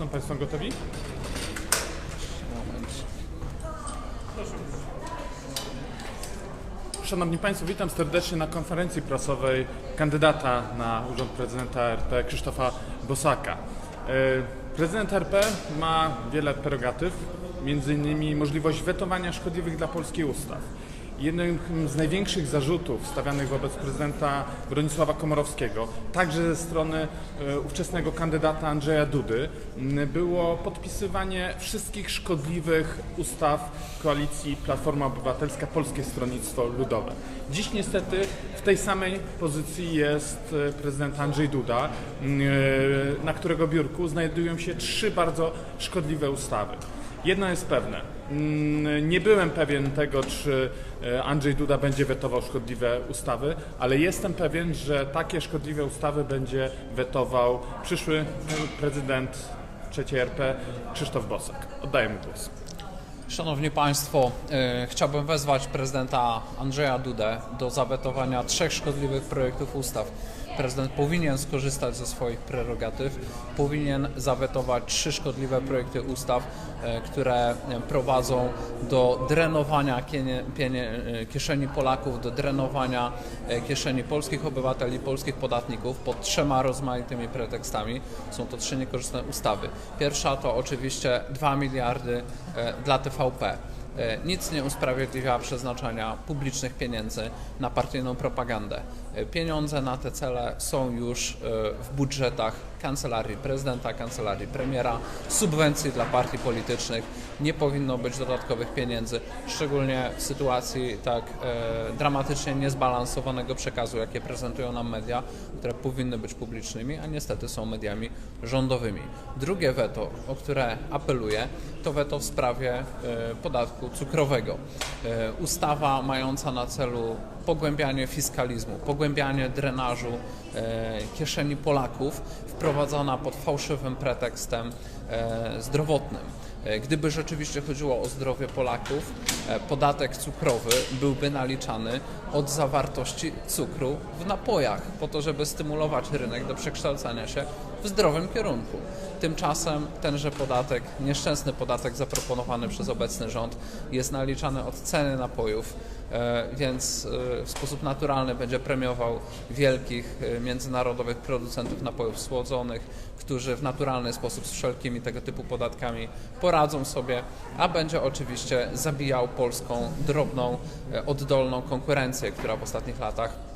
są Państwo gotowi? Szanowni Państwo, witam serdecznie na konferencji prasowej kandydata na urząd prezydenta RP Krzysztofa Bosaka. E, Prezydent RP ma wiele prerogatyw, innymi możliwość wetowania szkodliwych dla Polski ustaw. Jednym z największych zarzutów stawianych wobec prezydenta Bronisława Komorowskiego, także ze strony e, ówczesnego kandydata Andrzeja Dudy, było podpisywanie wszystkich szkodliwych ustaw koalicji Platforma Obywatelska Polskie Stronnictwo Ludowe. Dziś niestety w tej samej pozycji jest e, prezydent Andrzej Duda, e, na którego biurku znajdują się trzy bardzo szkodliwe ustawy. Jedno jest pewne. Mm, Nie byłem pewien tego, czy e, Andrzej Duda będzie wetował szkodliwe ustawy, ale jestem pewien, że takie szkodliwe ustawy będzie wetował przyszły e, prezydent III RP Krzysztof Bosak. Oddaję mu głos. Szanowni Państwo, e, chciałbym wezwać prezydenta Andrzeja Dudę do zawetowania trzech szkodliwych projektów ustaw. Prezydent powinien skorzystać ze swoich prerogatyw, powinien zawetować trzy szkodliwe projekty ustaw, e, które prowadzą do drenowania e, kieszeni Polaków, do drenowania e, kieszeni polskich obywateli, polskich podatników pod trzema rozmaitymi pretekstami. Są to trzy niekorzystne ustawy. Pierwsza to oczywiście 2 miliardy dla TVP. E, Nic nie usprawiedliwia przeznaczania publicznych pieniędzy na partyjną propagandę. E, Pieniądze na te cele są już e, w budżetach kancelarii prezydenta, kancelarii premiera, subwencji dla partii politycznych. Nie powinno być dodatkowych pieniędzy, szczególnie w sytuacji tak e, dramatycznie niezbalansowanego przekazu, jakie prezentują nam media, które powinny być publicznymi, a niestety są mediami rządowymi. Drugie weto, o które apeluję, to weto w sprawie e, podatku cukrowego. E, Ustawa mająca na celu pogłębianie fiskalizmu, pogłębianie drenażu e, kieszeni Polaków, wprowadzona pod fałszywym pretekstem e, zdrowotnym. E, Gdyby rzeczywiście chodziło o zdrowie Polaków, podatek cukrowy byłby naliczany od zawartości cukru w napojach, po to, żeby stymulować rynek do przekształcania się w zdrowym kierunku. Tymczasem tenże podatek, nieszczęsny podatek zaproponowany przez obecny rząd, jest naliczany od ceny napojów, e, więc e, w sposób naturalny będzie premiował wielkich e, międzynarodowych producentów napojów słodzonych, którzy w naturalny sposób z wszelkimi tego typu podatkami poradzą sobie, a będzie oczywiście zabijał polską drobną, oddolną konkurencję, która w ostatnich latach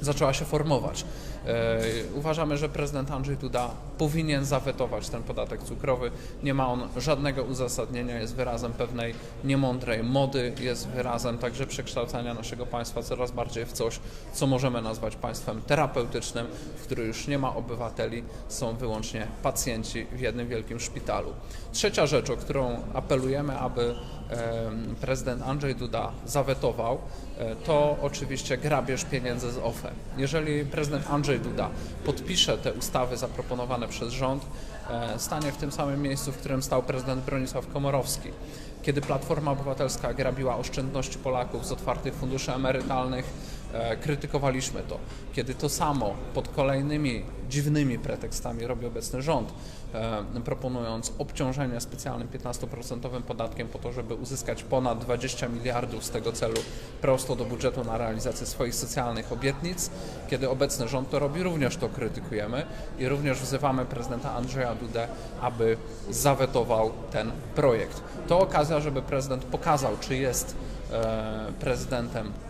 zaczęła się formować. E, Uważamy, że prezydent Andrzej Duda powinien zawetować ten podatek cukrowy. Nie ma on żadnego uzasadnienia, jest wyrazem pewnej niemądrej mody, jest wyrazem także przekształcania naszego państwa coraz bardziej w coś, co możemy nazwać państwem terapeutycznym, w którym już nie ma obywateli, są wyłącznie pacjenci w jednym wielkim szpitalu. Trzecia rzecz, o którą apelujemy, aby prezydent Andrzej Duda zawetował, e, to oczywiście grabież pieniędzy z OFE. Jeżeli prezydent Andrzej Duda podpisze te ustawy zaproponowane przez rząd, e, stanie w tym samym miejscu, w którym stał prezydent Bronisław Komorowski. Kiedy Platforma Obywatelska grabiła oszczędności Polaków z otwartych funduszy emerytalnych, krytykowaliśmy to. Kiedy to samo pod kolejnymi dziwnymi pretekstami robi obecny rząd, e, proponując obciążenie specjalnym 15% podatkiem po to, żeby uzyskać ponad 20 miliardów z tego celu prosto do budżetu na realizację swoich socjalnych obietnic. Kiedy obecny rząd to robi, również to krytykujemy i również wzywamy prezydenta Andrzeja Dudę, aby zawetował ten projekt. To okazja, żeby prezydent pokazał, czy jest e, prezydentem e,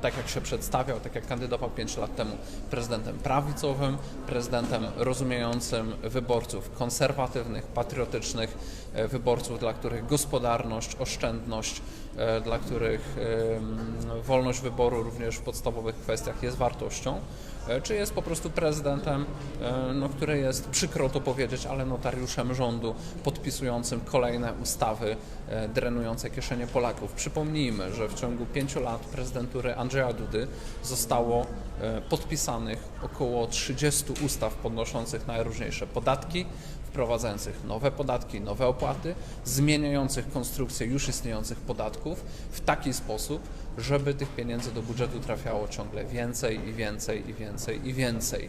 tak jak się przedstawiał, tak jak kandydował 5 lat temu, prezydentem prawicowym, prezydentem rozumiejącym wyborców konserwatywnych, patriotycznych, e, wyborców, dla których gospodarność, oszczędność, e, dla których em, wolność wyboru również w podstawowych kwestiach jest wartością, e, czy jest po prostu prezydentem, e, no, który jest, przykro to powiedzieć, ale notariuszem rządu podpisującym kolejne ustawy e, drenujące kieszenie Polaków. Przypomnijmy, że w ciągu pięciu lat prezydentury Andrzeja Dudy zostało e, podpisanych około 30 ustaw podnoszących najróżniejsze podatki, wprowadzających nowe podatki, nowe opłaty, zmieniających konstrukcję już istniejących podatków w taki sposób, żeby tych pieniędzy do budżetu trafiało ciągle więcej i więcej i więcej i więcej.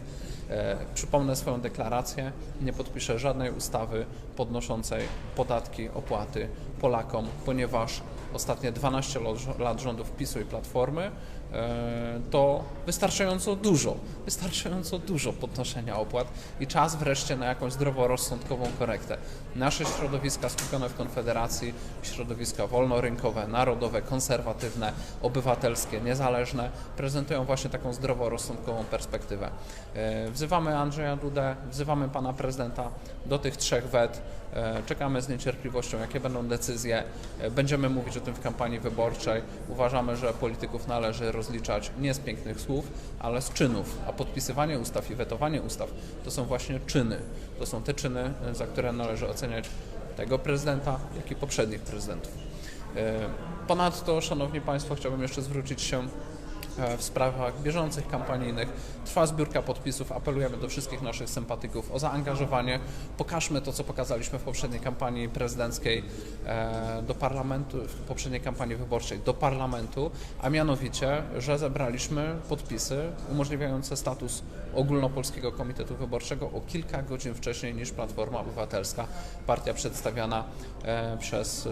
E, Przypomnę swoją deklarację, nie podpiszę żadnej ustawy podnoszącej podatki, opłaty Polakom, ponieważ ostatnie 12 lo- lat rządów PiSu i Platformy e, to wystarczająco dużo, wystarczająco dużo podnoszenia opłat i czas wreszcie na jakąś zdroworozsądkową korektę. Nasze środowiska skupione w Konfederacji, środowiska wolnorynkowe, narodowe, konserwatywne, obywatelskie, niezależne, prezentują właśnie taką zdroworozsądkową perspektywę. E, Wzywamy Andrzeja Dudę, wzywamy pana prezydenta do tych trzech wet. E, Czekamy z niecierpliwością, jakie będą decyzje. E, Będziemy mówić o tym w kampanii wyborczej. Uważamy, że polityków należy rozliczać nie z pięknych słów, ale z czynów. A podpisywanie ustaw i wetowanie ustaw to są właśnie czyny. To są te czyny, e, za które należy oceniać tego prezydenta, jak i poprzednich prezydentów. Ponadto, Szanowni Państwo, chciałbym jeszcze zwrócić się w sprawach bieżących, kampanijnych. Trwa zbiórka podpisów. Apelujemy do wszystkich naszych sympatyków o zaangażowanie. Pokażmy to, co pokazaliśmy w poprzedniej kampanii prezydenckiej e, do parlamentu, w poprzedniej kampanii wyborczej do parlamentu, a mianowicie, że zebraliśmy podpisy umożliwiające status ogólnopolskiego komitetu wyborczego o kilka godzin wcześniej niż Platforma Obywatelska, partia przedstawiana e, przez e,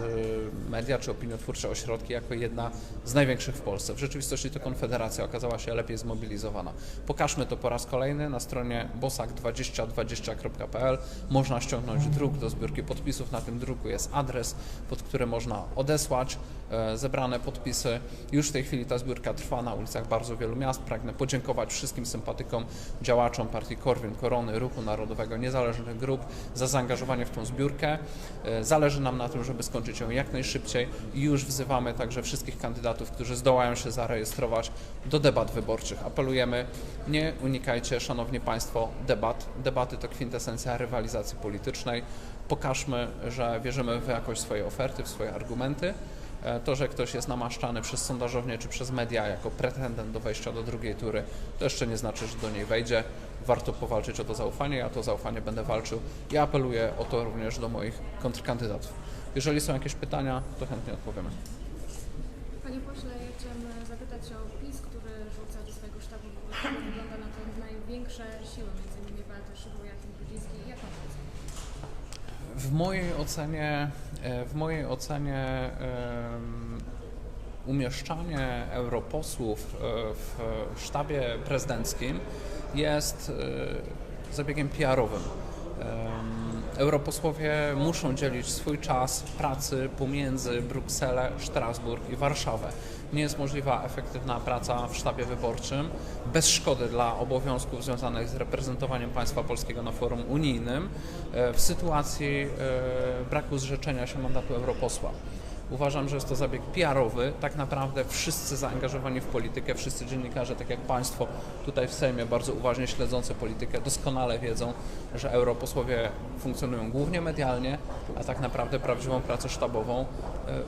media czy opiniotwórcze ośrodki jako jedna z największych w Polsce. W rzeczywistości to Konfederacja okazała się lepiej zmobilizowana. Pokażmy to po raz kolejny na stronie bosak2020.pl. Można ściągnąć druk do zbiórki podpisów. Na tym druku jest adres, pod który można odesłać e, zebrane podpisy. Już w tej chwili ta zbiórka trwa na ulicach bardzo wielu miast. Pragnę podziękować wszystkim sympatykom, działaczom partii Korwin, Korony, Ruchu Narodowego, niezależnych grup za zaangażowanie w tą zbiórkę. E, Zależy nam na tym, żeby skończyć ją jak najszybciej i już wzywamy także wszystkich kandydatów, którzy zdołają się zarejestrować do debat wyborczych. Apelujemy, nie unikajcie, Szanowni Państwo, debat. Debaty to kwintesencja rywalizacji politycznej. Pokażmy, że wierzymy w jakość swojej oferty, w swoje argumenty. E, To, że ktoś jest namaszczany przez sondażownię czy przez media jako pretendent do wejścia do drugiej tury, to jeszcze nie znaczy, że do niej wejdzie. Warto powalczyć o to zaufanie. Ja to zaufanie będę walczył i apeluję o to również do moich kontrkandydatów. Jeżeli są jakieś pytania, to chętnie odpowiemy. Panie pośle, ja chciałam e, zapytać o PiS, który rzuca do swojego sztabu wyborczego. Wygląda na to największe siły, między innymi Beaty Szydło, Jakim Brudziński. Jak pan to ocenia? W mojej ocenie, e, w mojej ocenie umieszczanie europosłów e, w sztabie prezydenckim jest e, zabiegiem PR-owym. Europosłowie muszą dzielić swój czas pracy pomiędzy Brukselę, Strasburg i Warszawę. Nie jest możliwa efektywna praca w sztabie wyborczym bez szkody dla obowiązków związanych z reprezentowaniem państwa polskiego na forum unijnym e, w sytuacji e, braku zrzeczenia się mandatu europosła. Uważam, że jest to zabieg PR-owy. Tak naprawdę wszyscy zaangażowani w politykę, wszyscy dziennikarze, tak jak Państwo tutaj w Sejmie, bardzo uważnie śledzący politykę, doskonale wiedzą, że europosłowie funkcjonują głównie medialnie, a tak naprawdę prawdziwą pracę sztabową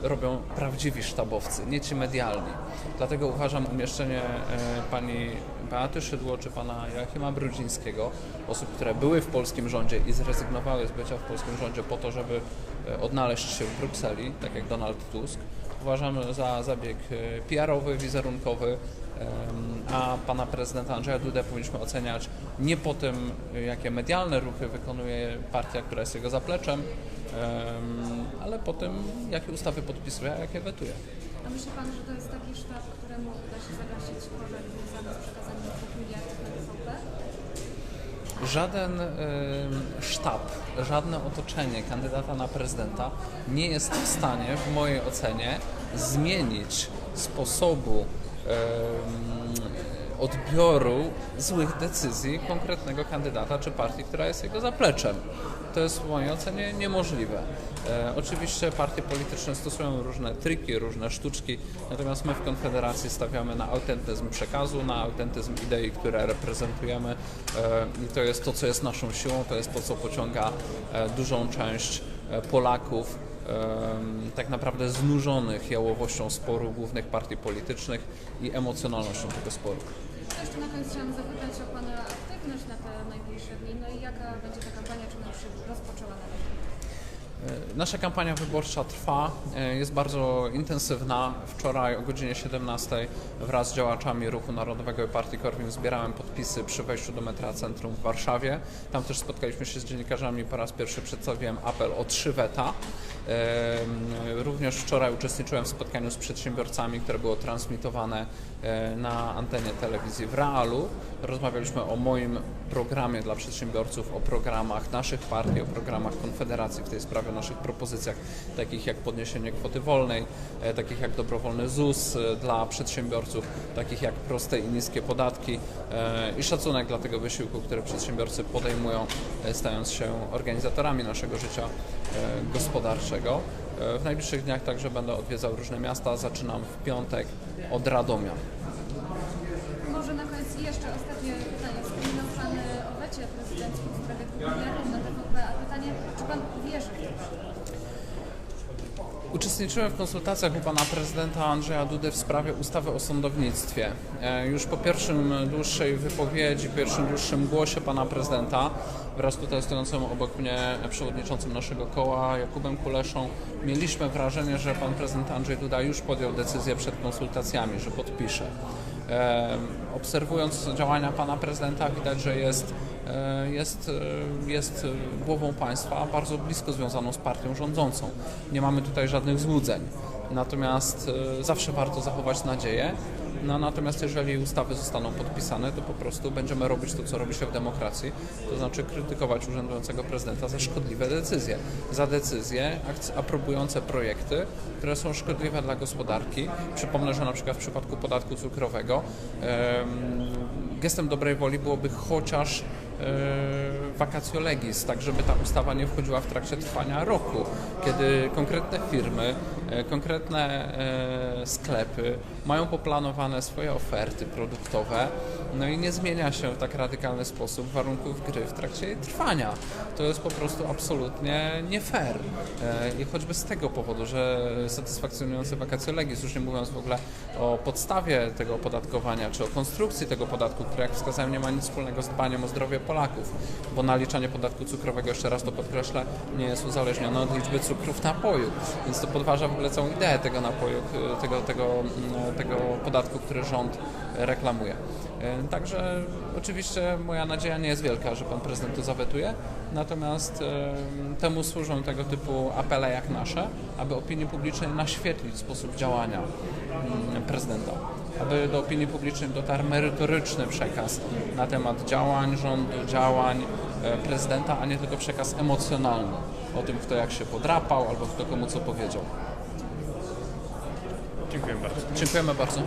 e, robią prawdziwi sztabowcy, nie ci medialni. Dlatego uważam umieszczenie e, pani Beaty Szydło czy pana Joachima Brudzińskiego, osób, które były w polskim rządzie i zrezygnowały z bycia w polskim rządzie po to, żeby e, odnaleźć się w Brukseli, tak jak Donald Tusk, uważam za zabieg e, PR-owy, wizerunkowy, a pana prezydenta Andrzeja Dudę powinniśmy oceniać nie po tym, jakie medialne ruchy wykonuje partia, która jest jego zapleczem, em, ale po tym, jakie ustawy podpisuje, a jakie wetuje. A myśli pan, że to jest taki sztab, któremu uda się zagasić pożar związany z przekazaniem 2 miliardów na TVP? Żaden em, sztab, żadne otoczenie kandydata na prezydenta nie jest w stanie, w mojej ocenie, zmienić sposobu em, odbioru złych decyzji konkretnego kandydata czy partii, która jest jego zapleczem. To jest w mojej ocenie niemożliwe. E, oczywiście partie polityczne stosują różne triki, różne sztuczki, natomiast my w Konfederacji stawiamy na autentyzm przekazu, na autentyzm idei, które reprezentujemy e, i to jest to, co jest naszą siłą, to jest to, co pociąga e, dużą część e, Polaków em, tak naprawdę znużonych jałowością sporu głównych partii politycznych i emocjonalnością tego sporu. Jeszcze na koniec chciałam zapytać o pana aktywność na te najbliższe dni. No i jaka będzie ta kampania, czy ona już się rozpoczęła na razie? E, Nasza kampania wyborcza trwa, e, jest bardzo intensywna. Wczoraj o godzinie 17 wraz z działaczami Ruchu Narodowego i Partii Korwin zbierałem podpisy przy wejściu do metra centrum w Warszawie. Tam też spotkaliśmy się z dziennikarzami. Po raz pierwszy przedstawiłem apel o trzy weta. Em, Również wczoraj uczestniczyłem w spotkaniu z przedsiębiorcami, które było transmitowane e, na antenie telewizji w Realu. Rozmawialiśmy o moim programie dla przedsiębiorców, o programach naszych partii, o programach Konfederacji w tej sprawie, o naszych propozycjach, takich jak podniesienie kwoty wolnej, e, takich jak dobrowolny ZUS e, dla przedsiębiorców, takich jak proste i niskie podatki e, i szacunek dla tego wysiłku, który przedsiębiorcy podejmują, stając się organizatorami naszego życia gospodarczego. W najbliższych dniach także będę odwiedzał różne miasta. Zaczynam w piątek od Radomia. Może na koniec jeszcze ostatnie pytanie. E, prezydenckim w sprawie na TVP, a pytanie, czy Pan wierzy w to? Uczestniczyłem w konsultacjach u pana prezydenta Andrzeja Dudy w sprawie ustawy o sądownictwie. E, Już po pierwszym dłuższej wypowiedzi, pierwszym dłuższym głosie pana prezydenta wraz tutaj stojącym obok mnie przewodniczącym naszego koła Jakubem Kuleszą mieliśmy wrażenie, że pan prezydent Andrzej Duda już podjął decyzję przed konsultacjami, że podpisze. E, Obserwując działania pana prezydenta widać, że jest, jest, e, jest głową państwa bardzo blisko związaną z partią rządzącą. Nie mamy tutaj żadnych złudzeń. Natomiast e, zawsze warto zachować nadzieję. No, natomiast jeżeli ustawy zostaną podpisane, to po prostu będziemy robić to, co robi się w demokracji, to znaczy krytykować urzędującego prezydenta za szkodliwe decyzje, za decyzje aprobujące projekty, które są szkodliwe dla gospodarki. Przypomnę, że na przykład w przypadku podatku cukrowego em, gestem dobrej woli byłoby chociaż e, vacatio legis, tak żeby ta ustawa nie wchodziła w trakcie trwania roku, kiedy konkretne firmy, e, konkretne e, sklepy mają poplanowane swoje oferty produktowe, no i nie zmienia się w tak radykalny sposób warunków gry w trakcie jej trwania. To jest po prostu absolutnie nie fair. E, I choćby z tego powodu, że satysfakcjonujące vacatio legis, już nie mówiąc w ogóle o podstawie tego opodatkowania, czy o konstrukcji tego podatku, który jak wskazałem nie ma nic wspólnego z dbaniem o zdrowie Polaków, bo naliczanie podatku cukrowego, jeszcze raz to podkreślę, nie jest uzależnione od liczby cukrów w napoju, więc to podważa w ogóle całą ideę tego napoju, tego, tego, mm, tego podatku, który rząd reklamuje. E, Także oczywiście moja nadzieja nie jest wielka, że pan prezydent to zawetuje, natomiast e, temu służą tego typu apele jak nasze, aby opinii publicznej naświetlić sposób działania mm, prezydenta, aby do opinii publicznej dotarł merytoryczny przekaz na temat działań rządu, działań e, prezydenta, a nie tylko przekaz emocjonalny o tym, kto jak się podrapał albo kto komu co powiedział. Dziękuję bardzo. Dziękujemy bardzo.